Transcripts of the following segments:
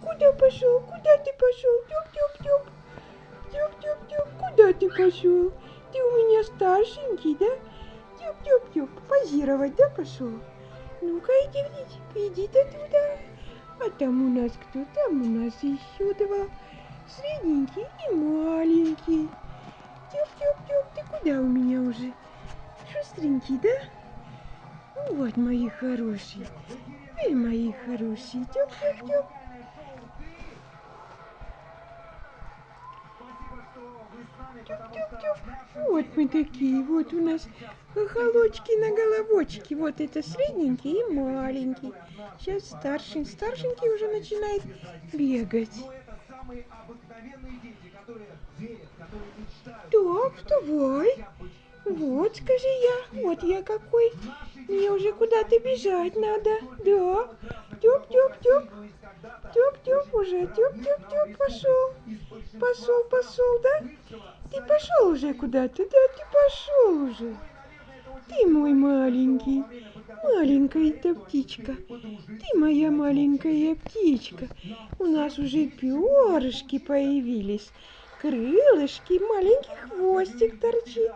куда пошел? Куда ты пошел? Тёп-тёп-тёп. Тёп-тёп-тёп. Куда ты пошел? Ты у меня старшенький, да? Тёп-тёп-тёп. Позировать, да, пошел? Ну-ка, иди, иди, иди-то туда. А там у нас кто? Там у нас еще два. Средненький и маленький. Тёп-тёп-тёп. Ты куда у меня уже? Шустренький, да? Ну Вот, мои хорошие. Эй, мои хорошие. Тёп-тёп-тёп. Тюп-тюп-тюп. Вот мы такие, вот у нас хохолочки на головочке. Вот это средненький и маленький. Сейчас старший, старшенький уже начинает бегать. Так, вставай. Вот, скажи я, вот я какой. Мне уже куда-то бежать надо. Да. Тюп-тюп-тюп. Тюп-тюп уже. Тюп-тюп-тюп пошел. Пошел, пошел, да? Ты пошел уже куда-то, да? Ты пошел уже. Ты мой маленький, маленькая-то птичка. Ты моя маленькая птичка. У нас уже перышки появились. Крылышки, маленький хвостик торчит.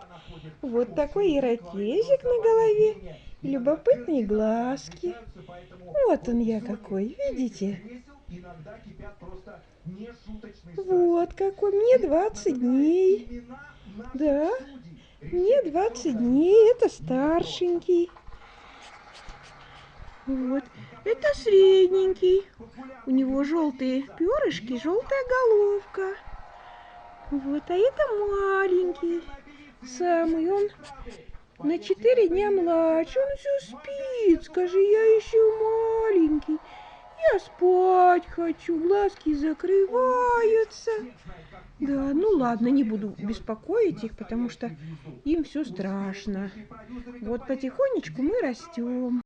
Вот такой ирокезик на голове. Любопытные глазки. Вот он я какой, видите? Вот какой, мне 20 дней. Да, мне 20 дней, это старшенький. Вот, это средненький. У него желтые перышки, желтая головка. Вот, а это маленький. Самый, он на 4 дня младше, он все спит, скажи, я еще маленький. Я спать хочу, глазки закрываются. Да, ну ладно, не буду беспокоить их, потому что им все страшно. Вот потихонечку мы растем.